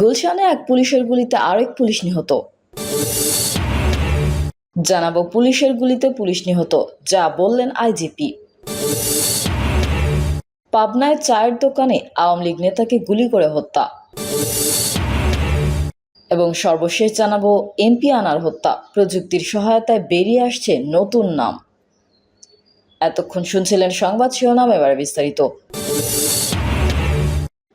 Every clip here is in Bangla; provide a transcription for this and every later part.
গুলশানে এক পুলিশের গুলিতে আরেক পুলিশ নিহত। জানাব পুলিশের গুলিতে পুলিশ নিহত, যা বললেন আইজিপি। পাবনায় চায়ের দোকানে আওয়ামী লীগ নেতাকে গুলি করে হত্যা। এবং সর্বশেষ জানাব এমপি আনার হত্যা, প্রযুক্তির সহায়তায় বেরিয়ে আসছে নতুন নাম। এতক্ষণ শুনছিলেন সংবাদ শিরোনাম, এবার বিস্তারিত।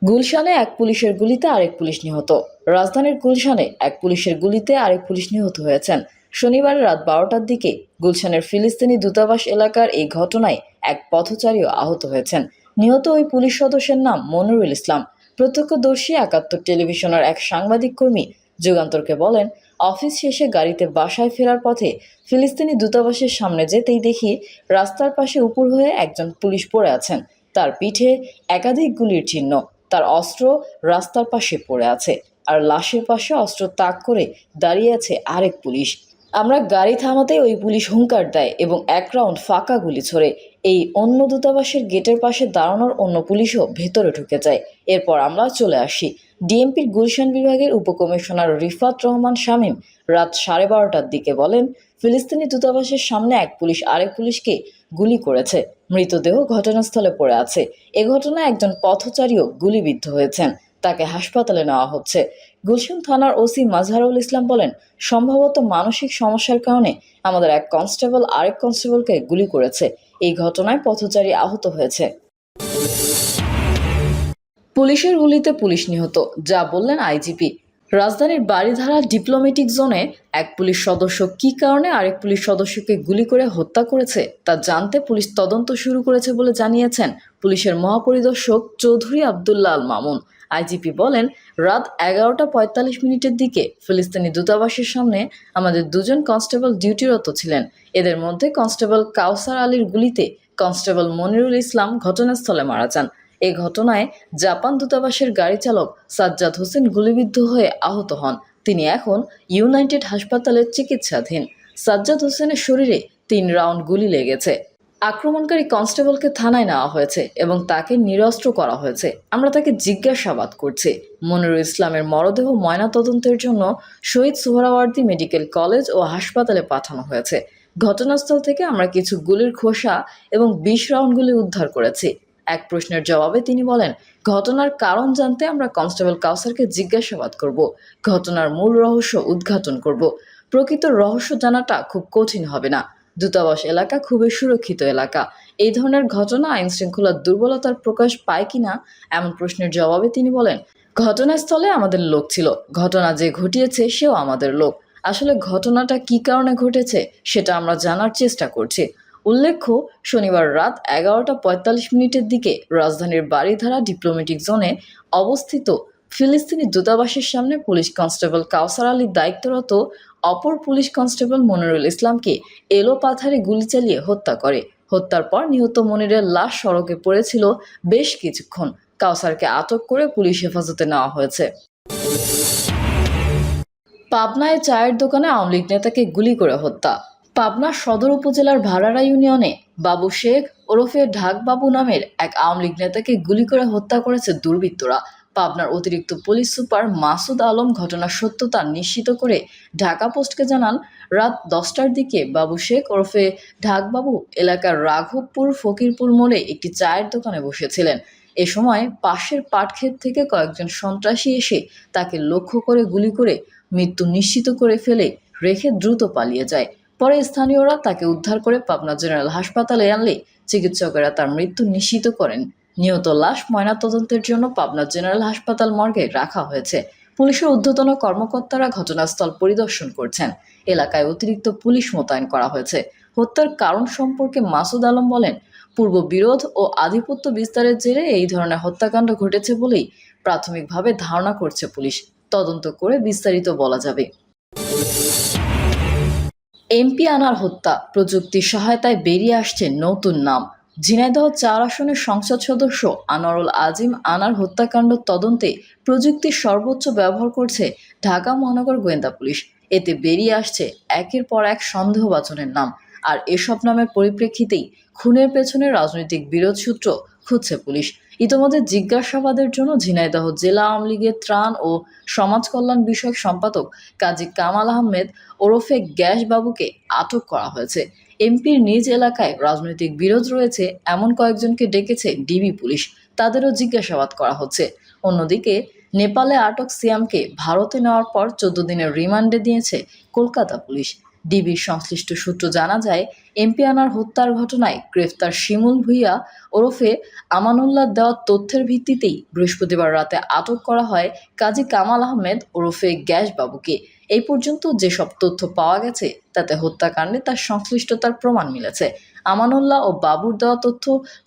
গুলশানে এক পুলিশের গুলিতে আরেক পুলিশ নিহত। রাজধানীর গুলশানে এক পুলিশের গুলিতে আরেক পুলিশ নিহত হয়েছেন। শনিবার রাত বারোটার দিকে গুলশানের ফিলিস্তিনি দূতাবাস এলাকার এই ঘটনায় এক পথচারীও আহত হয়েছেন। নিহত ওই পুলিশ সদস্যের নাম মনিরুল ইসলাম। প্রত্যক্ষদর্শী একাত্তর টেলিভিশনের এক সাংবাদিক কর্মী যুগান্তরকে বলেন, অফিস শেষে গাড়িতে বাসায় ফেরার পথে ফিলিস্তিনি দূতাবাসের সামনে যেতেই দেখি রাস্তার পাশে উপর হয়ে একজন পুলিশ পড়ে আছেন। তার পিঠে একাধিক গুলির চিহ্ন। তার অস্ত্র রাস্তার পাশে পড়ে আছে আর লাশের পাশে অস্ত্র তাক করে দাঁড়িয়ে আছে আরেক পুলিশ। আমরা গাড়ি থামাতে ওই পুলিশ হুঙ্কার দেয় এবং এক রাউন্ড ফাঁকা গুলি ছোড়ে। এই অন্য দূতাবাসের গেটের পাশে দাঁড়ানোর অন্য পুলিশও ভেতরে ঢুকে যায়। এরপর আমরা চলে আসি। ডিএমপির গুলশান বিভাগের উপকমিশনার রিফাত রহমান শামীম রাত সাড়ে বারোটার দিকে বলেন ফিলিস্তিনি দূতাবাসের সামনে এক পুলিশ আরেক পুলিশকে গুলি করেছে। মৃতদেহ ঘটনাস্থলে পড়ে আছে। এ ঘটনায় একজন পথচারীও গুলিবিদ্ধ হয়েছেন। তাকে হাসপাতালে নেওয়া হচ্ছে। গুলশান থানার ওসি মাজহারুল ইসলাম বলেন, সম্ভবত মানসিক সমস্যার কারণে আমাদের এক কনস্টেবল আরেক কনস্টেবলকে গুলি করেছে। এই ঘটনায় পথচারী আহত হয়েছে। পুলিশের গুলিতে পুলিশ নিহত, যা বললেন আইজিপি। রাজধানীর বাড়িধারা ডিপ্লোমেটিক জোনে এক পুলিশ সদস্য কী কারণে আরেক পুলিশ সদস্যকে গুলি করে হত্যা করেছে তা জানতে পুলিশ তদন্ত শুরু করেছে বলে জানিয়েছেন পুলিশের মহাপরিদর্শক চৌধুরী আবদুল্লাহ আল মামুন। আইজিপি বলেন, রাত এগারোটা পঁয়তাল্লিশ মিনিটের দিকে ফিলিস্তিনি দূতাবাসের সামনে আমাদের দুজন কনস্টেবল ডিউটিরত ছিলেন। এদের মধ্যে কনস্টেবল কাউসার আলীর গুলিতে কনস্টেবল মনিরুল ইসলাম ঘটনাস্থলে মারা যান। এই ঘটনায় জাপান দূতাবাসের গাড়ি চালক সাজ্জাদ হোসেন গুলিবিদ্ধ হয়ে আহত হন। তিনি এখন ইউনাইটেড হাসপাতালে চিকিৎসাধীন। সাজ্জাদ হোসেনের শরীরে তিন রাউন্ড গুলি লেগেছে। আক্রমণকারী কনস্টেবলকে থানায় নেওয়া হয়েছে এবং তাকে নিরস্ত্র করা হয়েছে। আমরা তাকে জিজ্ঞাসাবাদ করছি। মনিরুল ইসলামের মরদেহ ময়নাতদন্তের জন্য শহীদ সোহরাওয়ার্দী মেডিকেল কলেজ ও হাসপাতালে পাঠানো হয়েছে। ঘটনাস্থল থেকে আমরা কিছু গুলির খোসা এবং বিশ রাউন্ড গুলি উদ্ধার করেছি। এক প্রশ্নের জবাবে তিনি বলেন, ঘটনার কারণ জানতে আমরা কনস্টেবল কাউসারকে জিজ্ঞাসাবাদ করব, ঘটনার মূল রহস্য উদ্ঘাটন করব। প্রকৃত রহস্য জানাটা খুব কঠিন হবে না। দূতাবাস এলাকা খুবই সুরক্ষিত এলাকা। এই ধরনের ঘটনা আইন শৃঙ্খলার দুর্বলতার প্রকাশ পায় কিনা এমন প্রশ্নের জবাবে তিনি বলেন, ঘটনাস্থলে আমাদের লোক ছিল। ঘটনা যে ঘটিয়েছে সেও আমাদের লোক। আসলে ঘটনাটা কি কারণে ঘটেছে, সেটা আমরা জানার চেষ্টা করছি। উল্লেখ্য, শনিবার রাত এগারোটা পঁয়তাল্লিশ মিনিটের দিকে রাজধানীর বাড়িধারা ডিপ্লোম্যাটিক জোনে অবস্থিত ফিলিস্তিনি দূতাবাসের সামনে পুলিশ কনস্টেবল কাউসার আলীর দায়িত্বরত অপর পুলিশ কনস্টেবল মনিরুল ইসলামকে এলো পাথারে গুলি চালিয়ে হত্যা করে। হত্যার পর নিহত মনিরের লাশ সড়কে পড়েছিল বেশ কিছুক্ষণ। কাউসারকে আটক করে পুলিশ হেফাজতে নেওয়া হয়েছে। পাবনায় চায়ের দোকানে আওয়ামী লীগ নেতাকে গুলি করে হত্যা। পাবনা সদর উপজেলার ভাড়ারা ইউনিয়নে বাবু শেখ ওরফে ঢাকবাবু নামের এক আওয়ামী লীগ নেতাকে গুলি করে হত্যা করেছে দুর্বৃত্তরা। পাবনার অতিরিক্ত পুলিশ সুপার মাসুদ আলম ঘটনার সত্যতা নিশ্চিত করে ঢাকা পোস্টকে জানান, রাত দশটার দিকে বাবু শেখ ওরফে ঢাকবাবু এলাকার রাঘবপুর ফকিরপুর মোড়ে একটি চায়ের দোকানে বসেছিলেন। এ সময় পাশের পাটক্ষেত থেকে কয়েকজন সন্ত্রাসী এসে তাকে লক্ষ্য করে গুলি করে মৃত্যু নিশ্চিত করে ফেলে রেখে দ্রুত পালিয়ে যায়। পরে স্থানীয়রা তাকে উদ্ধার করে পাবনা জেনারেল হাসপাতালে আনলে চিকিৎসকেরা তার মৃত্যু নিশ্চিত করেন। নিহত লাশ ময়নাতদন্তের জন্য পাবনা জেনারেল হাসপাতাল মর্গে রাখা হয়েছে। পুলিশের ঊর্ধ্বতন কর্মকর্তারা ঘটনাস্থল পরিদর্শন করছেন। এলাকায় অতিরিক্ত পুলিশ মোতায়েন করা হয়েছে। হত্যার কারণ সম্পর্কে মাসুদ আলম বলেন, পূর্ব বিরোধ ও আধিপত্য বিস্তারের জেরে এই ধরনের হত্যাকাণ্ড ঘটেছে বলেই প্রাথমিকভাবে ধারণা করছে পুলিশ। তদন্ত করে বিস্তারিত বলা যাবে। এমপি আনার হত্যা প্রযুক্তির সহায়তায় বেরিয়ে আসছে নতুন নাম। ঝিনাইদহ চার আসনের সংসদ সদস্য আনোয়ারুল আজিম আনার হত্যাকাণ্ড তদন্তে প্রযুক্তির সর্বোচ্চ ব্যবহার করছে ঢাকা মহানগর গোয়েন্দা পুলিশ। এতে বেরিয়ে আসছে একের পর এক সন্দেহবাচনের নাম। আর এসব নামের পরিপ্রেক্ষিতেই খুনের পেছনে রাজনৈতিক বিরোধ সূত্র খুঁজছে পুলিশ। ইতোমধ্যে জিজ্ঞাসাবাদের জন্য ঝিনাইদহ জেলা আওয়ামী লীগের ত্রাণ ও সমাজ কল্যাণ বিষয়ক সম্পাদক কাজী কামাল আহমেদ ওরফে গ্যাস বাবুকে আটক করা হয়েছে। এমপির নিজ এলাকায় রাজনৈতিক বিরোধ রয়েছে, এমন কয়েকজনকে ডেকেছে ডিবি পুলিশ। তাদেরও জিজ্ঞাসাবাদ করা হচ্ছে। অন্যদিকে নেপালে আটক সিয়ামকে ভারতে নেওয়ার পর চোদ্দ দিনের রিমান্ডে দিয়েছে কলকাতা পুলিশ। ডিবির সংশ্লিষ্ট সূত্র জানা যায় এমপি আনার হত্যার ঘটনায় গ্রেফতার শিমুল ভুইয়া ওরফে আমানুল্লাহ দেওয়া তথ্যের ভিত্তিতেই বৃহস্পতিবার রাতে আটক করা হয় কাজী কামাল আহমেদ ওরফে গ্যাস বাবুকে। এই পর্যন্ত যেসব তথ্য পাওয়া গেছে, তাতে হত্যাকাণ্ডে তার সংশ্লিষ্টতার প্রমাণ মিলেছে। আমানুল্লাহ ও বাবুর দেওয়া তথ্য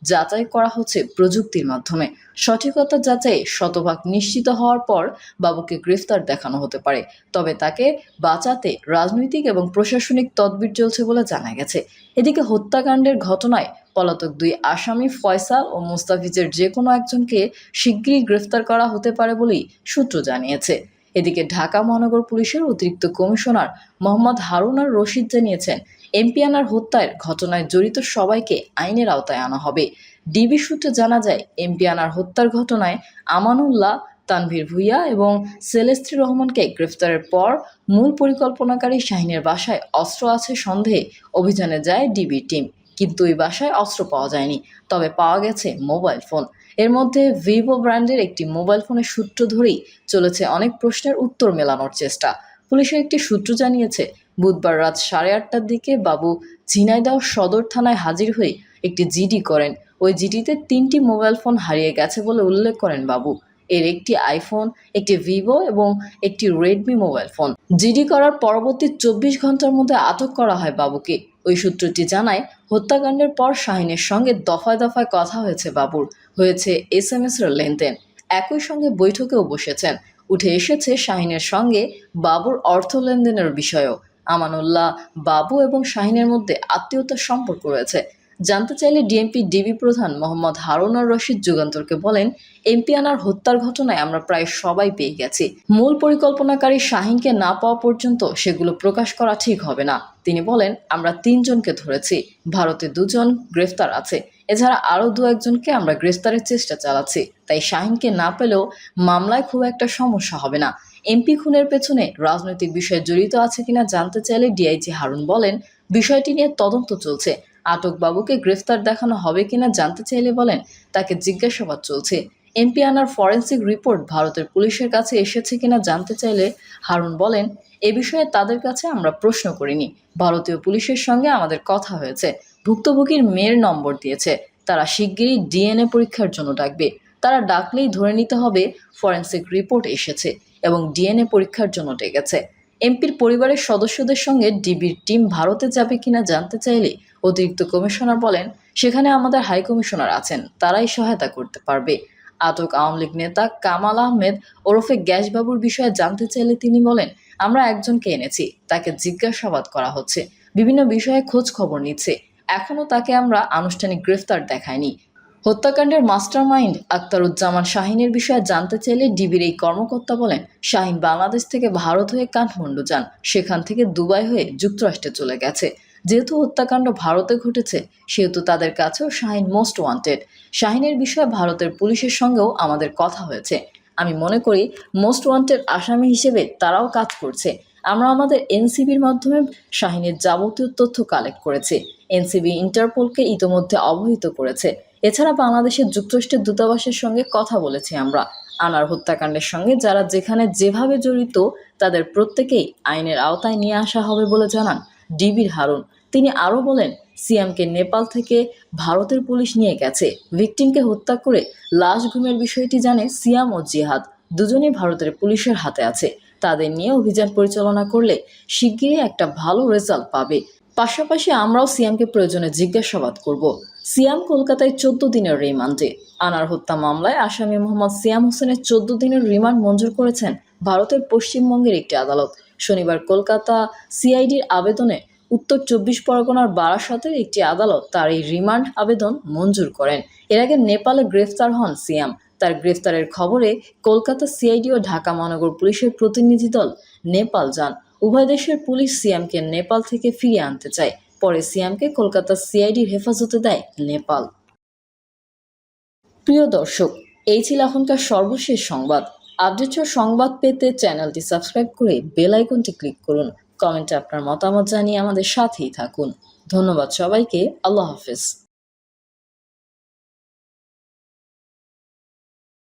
যাচাই করা হচ্ছে প্রযুক্তির মাধ্যমে। সঠিকতা যাচাই শতভাগ নিশ্চিত হওয়ার পর বাবুকে গ্রেফতার দেখানো হতে পারে। তবে তাকে বাঁচাতে রাজনৈতিক এবং প্রশাসনিক তদবির চলছে বলে জানা গেছে। এদিকে হত্যাকাণ্ডের ঘটনায় পলাতক দুই আসামি ফয়সাল ও মুস্তাফিজের যে কোনো একজনকে শিগগিরই গ্রেফতার করা হতে পারে বলেই সূত্র জানিয়েছে। এদিকে ঢাকা মহানগর পুলিশের অতিরিক্ত কমিশনার মোহাম্মদ হারুন আর রশিদ জানিয়েছেন, এমপি আনার হত্যার ঘটনায় জড়িত সবাইকে আইনের আওতায় আনা হবে। ডিবি সূত্রে জানা যায়, এমপি আনার হত্যার ঘটনায় আমানুল্লাহ তানভীর ভুইয়া এবং সেলেস্ত্রী রহমানকে গ্রেফতারের পর মূল পরিকল্পনাকারী শাহিনের বাসায় অস্ত্র আছে সন্দেহে অভিযানে যায় ডিবি টিম। কিন্তু ওই বাসায় অস্ত্র পাওয়া যায়নি, তবে পাওয়া গেছে মোবাইল ফোন। এর মধ্যে ভিভো ব্র্যান্ডের একটি মোবাইল ফোনের সূত্র ধরেই চলেছে অনেক প্রশ্নের উত্তর মেলানোর চেষ্টা। পুলিশের একটি সূত্র জানিয়েছে, বুধবার রাত সাড়ে আটটার দিকে বাবু ঝিনাইদহ সদর থানায় হাজির হয়ে একটি জিডি করেন। ওই জিডিতে তিনটি মোবাইল ফোন হারিয়ে গেছে বলে উল্লেখ করেন বাবু। এর একটি আইফোন একটি ভিভো এবং একটি রেডমি মোবাইল ফোন জিডি করার পরবর্তী চব্বিশ ঘণ্টার মধ্যে আটক করা হয় বাবুকে। ওই সূত্রটি জানায়, হত্যাকাণ্ডের পর শাহিনের সঙ্গে দফায় দফায় কথা হয়েছে বাবুর। হয়েছে এস এম এস এর লেনদেন। একই সঙ্গে বৈঠকেও বসেছেন। উঠে এসেছে শাহিনের সঙ্গে বাবুর অর্থ লেনদেনের বিষয়ও। আমানুল্লাহ, বাবু এবং শাহিনের মধ্যে আত্মীয়তার সম্পর্ক রয়েছে। জানতে চাইলে ডিএমপি ডিবি প্রধান মোহাম্মদ হারুন আর রশিদ যুগান্তরকে বলেন, এমপি আনার হত্যার ঘটনায় আমরা প্রায় সবাই পেয়ে গেছি। মূল পরিকল্পনাকারী শাহিনকে না পাওয়া পর্যন্ত সেগুলো প্রকাশ করা ঠিক হবে না। তিনি বলেন, আমরা তিনজনকে ধরেছি, ভারতে দুজন গ্রেফতার আছে। এছাড়া আরও দু একজনকে আমরা গ্রেফতারের চেষ্টা চালাচ্ছি। তাই শাহিনকে না পেলেও মামলায় খুব একটা সমস্যা হবে না। এমপি খুনের পেছনে রাজনৈতিক বিষয় জড়িত আছে কিনা জানতে চাইলে ডিআইজি হারুন বলেন, বিষয়টি নিয়ে তদন্ত চলছে। আটক বাবুকে গ্রেফতার দেখানো হবে কিনা জানতে চাইলে বলেন, তাকে জিজ্ঞাসাবাদ চলছে। এমপি আনার ফরেন্সিক রিপোর্ট ভারতের পুলিশের কাছে এসেছে কিনা জানতে চাইলে হারুন বলেন, এ বিষয়ে তাদের কাছে আমরা প্রশ্ন করিনি। ভারতীয় পুলিশের সঙ্গে আমাদের কথা হয়েছে। ভুক্তভোগীর মেয়ের নম্বর দিয়েছে। তারা শিগগিরই ডিএনএ পরীক্ষার জন্য ডাকবে। তারা ডাকলেই ধরে নিতে হবে ফরেন্সিক রিপোর্ট এসেছে এবং ডিএনএ পরীক্ষার জন্য ডেকেছে। এমপির পরিবারের সদস্যদের সঙ্গে ডিবির টিম ভারতে যাবে কিনা জানতে চাইলে অতিরিক্ত কমিশনার বলেন, সেখানে আমাদের হাই কমিশনার আছেন, তারাই সহায়তা করতে পারবে। আটক আওয়ামী লীগ নেতা কামাল আহমেদ ওরফে গ্যাসবাবুর বিষয়ে জানতে চাইলে তিনি বলেন, আমরা একজনকে এনেছি, তাকে জিজ্ঞাসাবাদ করা হচ্ছে। বিভিন্ন বিষয়ে খোঁজ খবর নিচ্ছে। এখনও তাকে আমরা আনুষ্ঠানিক গ্রেফতার দেখাইনি। হত্যাকাণ্ডের মাস্টারমাইন্ড আক্তারুজ্জামান শাহিনের বিষয়ে জানতে চাইলে ডিবির এই কর্মকর্তা বলেন, শাহিন বাংলাদেশ থেকে ভারত হয়ে কাঠমান্ডু যান। সেখান থেকে দুবাই হয়ে যুক্তরাষ্ট্রে চলে গেছে। যেহেতু হত্যাকাণ্ড ভারতে ঘটেছে, সেহেতু তাদের কাছেও শাহিন মোস্ট ওয়ান্টেড। শাহিনের বিষয়ে ভারতের পুলিশের সঙ্গেও আমাদের কথা হয়েছে। আমি মনে করি, মোস্ট ওয়ান্টেড আসামি হিসেবে তারাও কাজ করছে। আমরা আমাদের এনসিবির মাধ্যমে শাহিনের যাবতীয় তথ্য কালেক্ট করেছি। এনসিবি, ইন্টারপোলকে ইতোমধ্যে অবহিত করেছে। এছাড়া বাংলাদেশের যুক্তরাষ্ট্রের দূতাবাসের সঙ্গে কথা বলেছি আমরা। আনার হত্যাকাণ্ডের সঙ্গে যারা যেখানে যেভাবে জড়িত, তাদের প্রত্যেকেই আইনের আওতায় নিয়ে আসা হবে বলে জানান ডিবির হারুন। তিনি আরও বলেন, সিয়ামকে নেপাল থেকে ভারতের পুলিশ নিয়ে গেছে। ভিকটিমকে হত্যা করে লাশ ঘুমের বিষয়টি জানে সিয়াম ও জিহাদ। দুজনেই ভারতের পুলিশের হাতে আছে। তাদের নিয়ে অভিযান পরিচালনা করলে শিগগিরই একটা ভালো রেজাল্ট পাবে। পাশাপাশি আমরাও সিয়ামকে প্রয়োজনে জিজ্ঞাসাবাদ করব। সিয়াম কলকাতায় চোদ্দ দিনের রিমান্ডে। আনার হত্যা মামলায় আসামি মোহাম্মদ সিয়াম হোসেনের চোদ্দ দিনের রিমান্ড মঞ্জুর করেছেন ভারতের পশ্চিমবঙ্গের একটি আদালত। শনিবার কলকাতা সিআইডির আবেদনে উত্তর চব্বিশ পরগনার বারাসতের একটি আদালত তার এই রিমান্ড আবেদন মঞ্জুর করেন। এর আগে নেপালে গ্রেফতার হন সিয়াম। তার গ্রেফতারের খবরে কলকাতা সিআইডি ও ঢাকা মহানগর পুলিশের প্রতিনিধি দল নেপাল যান। উভয় দেশের পুলিশ সিয়ামকে নেপাল থেকে ফিরিয়ে আনতে চায়। পরে সিয়ামকে কলকাতা সিআইডির হেফাজতে দেয় নেপাল। প্রিয় দর্শক, এই ছিল এখনকার সর্বশেষ সংবাদ। আপডেট সংবাদ পেতে চ্যানেলটি সাবস্ক্রাইব করে বেল আইকনটি ক্লিক করুন। কমেন্টে আপনার মতামত জানিয়ে আমাদের সাথেই থাকুন। ধন্যবাদ সবাইকে। আল্লাহ হাফেজ।